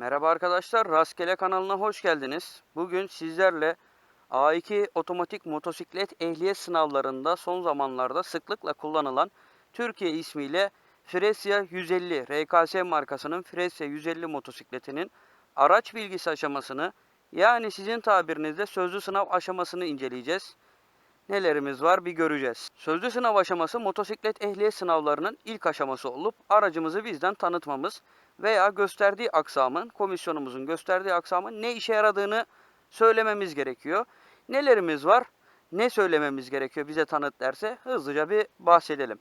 Merhaba arkadaşlar, Rastgele kanalına hoş geldiniz. Bugün sizlerle A2 otomatik motosiklet ehliyet sınavlarında son zamanlarda sıklıkla kullanılan Türkiye ismiyle Fresya 150 RKS markasının Fresya 150 motosikletinin araç bilgisi aşamasını yani sizin tabirinizde sözlü sınav aşamasını inceleyeceğiz. Nelerimiz var bir göreceğiz. Sözlü sınav aşaması motosiklet ehliyet sınavlarının ilk aşaması olup aracımızı bizden tanıtmamız veya gösterdiği aksamın, komisyonumuzun gösterdiği aksamın ne işe yaradığını söylememiz gerekiyor. Nelerimiz var, ne söylememiz gerekiyor bize tanıt derse hızlıca bir bahsedelim.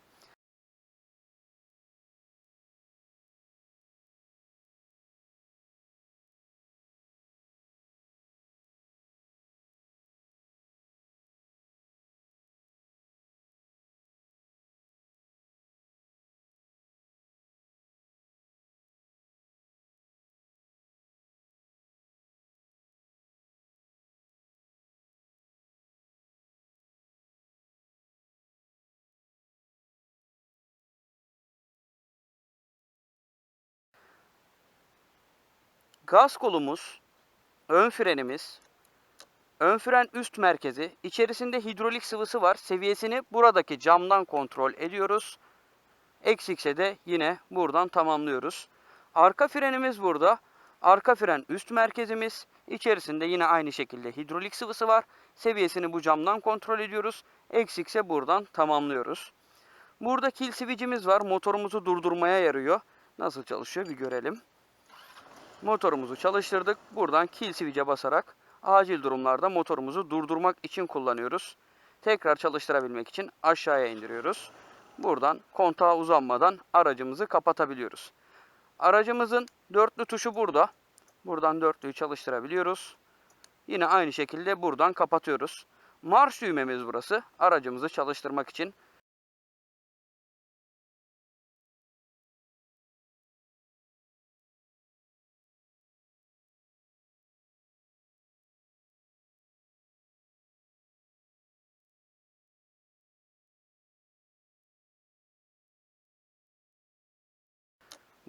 Gaz kolumuz, ön frenimiz, ön fren üst merkezi, içerisinde hidrolik sıvısı var. Seviyesini buradaki camdan kontrol ediyoruz. Eksikse de yine buradan tamamlıyoruz. Arka frenimiz burada. Arka fren üst merkezimiz. İçerisinde yine aynı şekilde hidrolik sıvısı var. Seviyesini bu camdan kontrol ediyoruz. Eksikse buradan tamamlıyoruz. Burada kill switch'imiz var. Motorumuzu durdurmaya yarıyor. Nasıl çalışıyor bir görelim. Motorumuzu çalıştırdık. Buradan kill switch'e basarak acil durumlarda motorumuzu durdurmak için kullanıyoruz. Tekrar çalıştırabilmek için aşağıya indiriyoruz. Buradan kontağa uzanmadan aracımızı kapatabiliyoruz. Aracımızın dörtlü tuşu burada. Buradan dörtlüyü çalıştırabiliyoruz. Yine aynı şekilde buradan kapatıyoruz. Marş düğmemiz burası. Aracımızı çalıştırmak için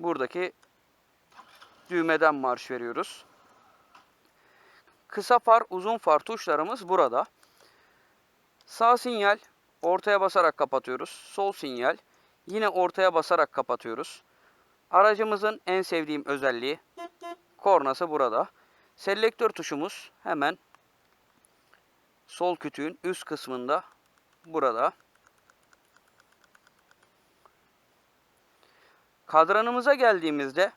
buradaki düğmeden marş veriyoruz. Kısa far, uzun far tuşlarımız burada. Sağ sinyal ortaya basarak kapatıyoruz. Sol sinyal yine ortaya basarak kapatıyoruz. Aracımızın en sevdiğim özelliği kornası burada. Selektör tuşumuz hemen sol kütüğün üst kısmında burada. Kadranımıza geldiğimizde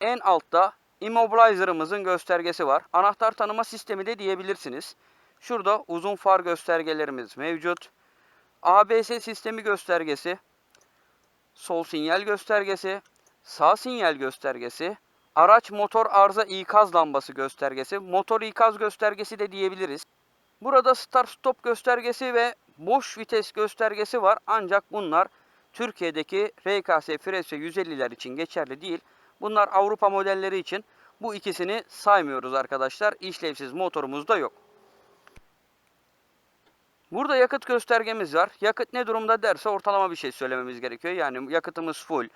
en altta immobilizer'ımızın göstergesi var. Anahtar tanıma sistemi de diyebilirsiniz. Şurada uzun far göstergelerimiz mevcut. ABS sistemi göstergesi, sol sinyal göstergesi, sağ sinyal göstergesi, araç motor arıza ikaz lambası göstergesi, motor ikaz göstergesi de diyebiliriz. Burada start stop göstergesi ve boş vites göstergesi var. Ancak bunlar Türkiye'deki RKS Fresya 150'ler için geçerli değil. Bunlar Avrupa modelleri için. Bu ikisini saymıyoruz arkadaşlar. İşlevsiz motorumuz da yok. Burada yakıt göstergemiz var. Yakıt ne durumda derse ortalama bir şey söylememiz gerekiyor. Yani yakıtımız full,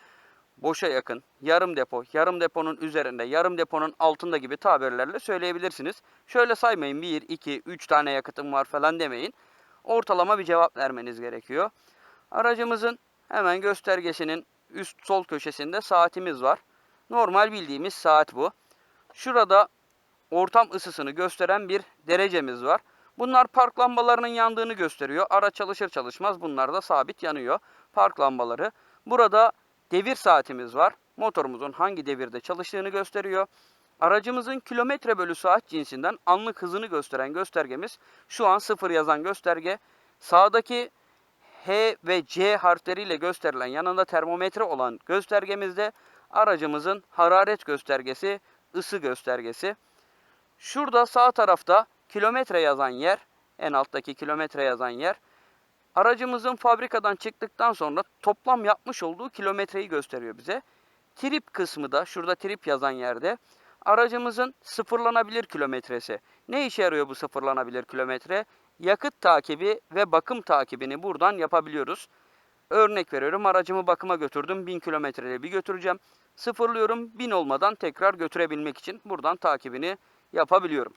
boşa yakın, yarım depo, yarım deponun üzerinde, yarım deponun altında gibi tabirlerle söyleyebilirsiniz. Şöyle saymayın 1, 2, 3 tane yakıtım var falan demeyin. Ortalama bir cevap vermeniz gerekiyor. Aracımızın hemen göstergesinin üst sol köşesinde saatimiz var. Normal bildiğimiz saat bu. Şurada ortam ısısını gösteren bir derecemiz var. Bunlar park lambalarının yandığını gösteriyor. Araç çalışır çalışmaz bunlar da sabit yanıyor. Park lambaları. Burada devir saatimiz var. Motorumuzun hangi devirde çalıştığını gösteriyor. Aracımızın kilometre bölü saat cinsinden anlık hızını gösteren göstergemiz şu an sıfır yazan gösterge. Sağdaki H ve C harfleriyle gösterilen yanında termometre olan göstergemizde aracımızın hararet göstergesi, ısı göstergesi. Şurada sağ tarafta kilometre yazan yer, en alttaki kilometre yazan yer, aracımızın fabrikadan çıktıktan sonra toplam yapmış olduğu kilometreyi gösteriyor bize. Trip kısmı da şurada trip yazan yerde aracımızın sıfırlanabilir kilometresi. Ne işe yarıyor bu sıfırlanabilir kilometre? Yakıt takibi ve bakım takibini buradan yapabiliyoruz. Örnek veriyorum aracımı bakıma götürdüm 1000 kilometrede bir götüreceğim. Sıfırlıyorum 1000 olmadan tekrar götürebilmek için buradan takibini yapabiliyorum.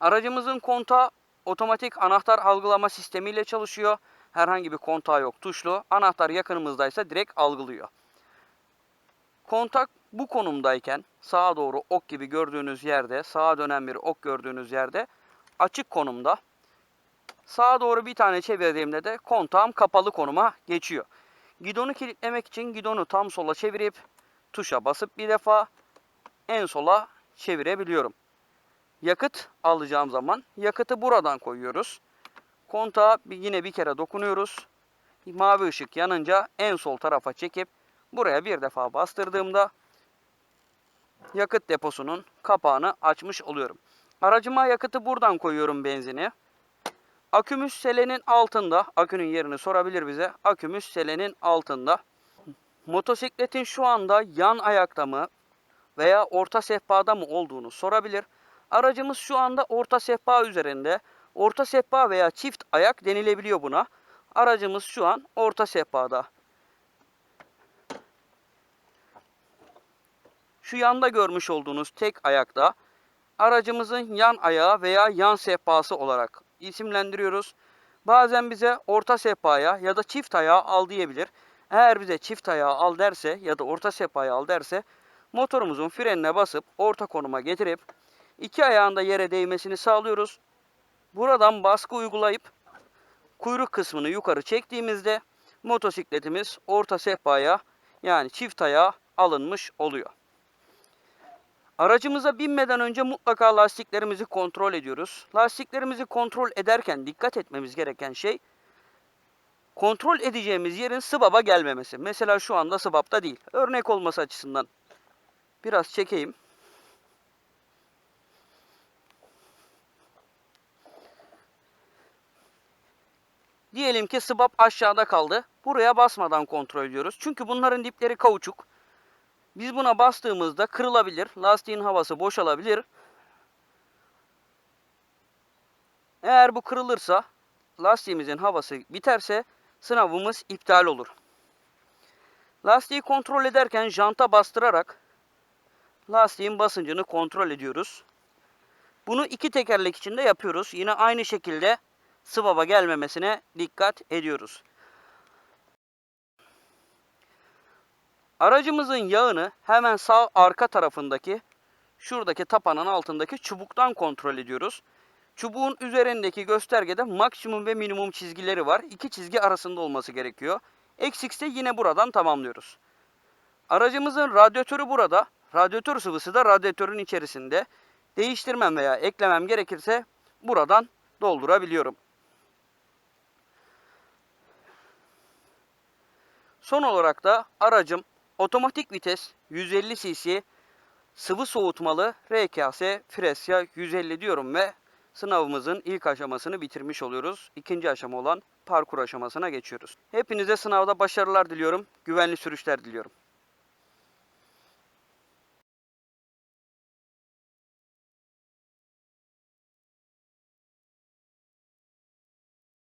Aracımızın kontağı otomatik anahtar algılama sistemiyle çalışıyor. Herhangi bir kontağı yok tuşlu. Anahtar yakınımızdaysa direkt algılıyor. Kontak bu konumdayken sağa doğru ok gibi gördüğünüz yerde, sağa dönen bir ok gördüğünüz yerde açık konumda. Sağa doğru bir tane çevirdiğimde de kontağım kapalı konuma geçiyor. Gidonu kilitlemek için gidonu tam sola çevirip tuşa basıp bir defa en sola çevirebiliyorum. Yakıt alacağım zaman yakıtı buradan koyuyoruz. Kontağa yine bir kere dokunuyoruz. Mavi ışık yanınca en sol tarafa çekip buraya bir defa bastırdığımda yakıt deposunun kapağını açmış oluyorum. Aracıma yakıtı buradan koyuyorum benzini. Akümüz selenin altında. Akünün yerini sorabilir bize. Akümüz selenin altında. Motosikletin şu anda yan ayakta mı veya orta sehpada mı olduğunu sorabilir. Aracımız şu anda orta sehpa üzerinde. Orta sehpa veya çift ayak denilebiliyor buna. Aracımız şu an orta sehpada. Şu yanda görmüş olduğunuz tek ayakta aracımızın yan ayağı veya yan sehpası olarak isimlendiriyoruz. Bazen bize orta sehpaya ya da çift ayağı al diyebilir. Eğer bize çift ayağı al derse ya da orta sehpayı al derse motorumuzun frenine basıp orta konuma getirip iki ayağında yere değmesini sağlıyoruz. Buradan baskı uygulayıp kuyruk kısmını yukarı çektiğimizde motosikletimiz orta sehpaya yani çift ayağa alınmış oluyor. Aracımıza binmeden önce mutlaka lastiklerimizi kontrol ediyoruz. Lastiklerimizi kontrol ederken dikkat etmemiz gereken şey kontrol edeceğimiz yerin sıbaba gelmemesi. Mesela şu anda sıbapta değil. Örnek olması açısından biraz çekeyim. Diyelim ki sıbap aşağıda kaldı. Buraya basmadan kontrol ediyoruz. Çünkü bunların dipleri kauçuk. Biz buna bastığımızda kırılabilir. Lastiğin havası boşalabilir. Eğer bu kırılırsa lastiğimizin havası biterse sınavımız iptal olur. Lastiği kontrol ederken janta bastırarak lastiğin basıncını kontrol ediyoruz. Bunu iki tekerlek için de yapıyoruz. Yine aynı şekilde sıvaba gelmemesine dikkat ediyoruz. Aracımızın yağını hemen sağ arka tarafındaki şuradaki tapanın altındaki çubuktan kontrol ediyoruz. Çubuğun üzerindeki göstergede maksimum ve minimum çizgileri var. İki çizgi arasında olması gerekiyor. Eksikse yine buradan tamamlıyoruz. Aracımızın radyatörü burada. Radyatör sıvısı da radyatörün içerisinde. Değiştirmem veya eklemem gerekirse buradan doldurabiliyorum. Son olarak da aracım otomatik vites 150 cc sıvı soğutmalı RKS Fresya 150 diyorum ve sınavımızın ilk aşamasını bitirmiş oluyoruz. İkinci aşama olan parkur aşamasına geçiyoruz. Hepinize sınavda başarılar diliyorum. Güvenli sürüşler diliyorum.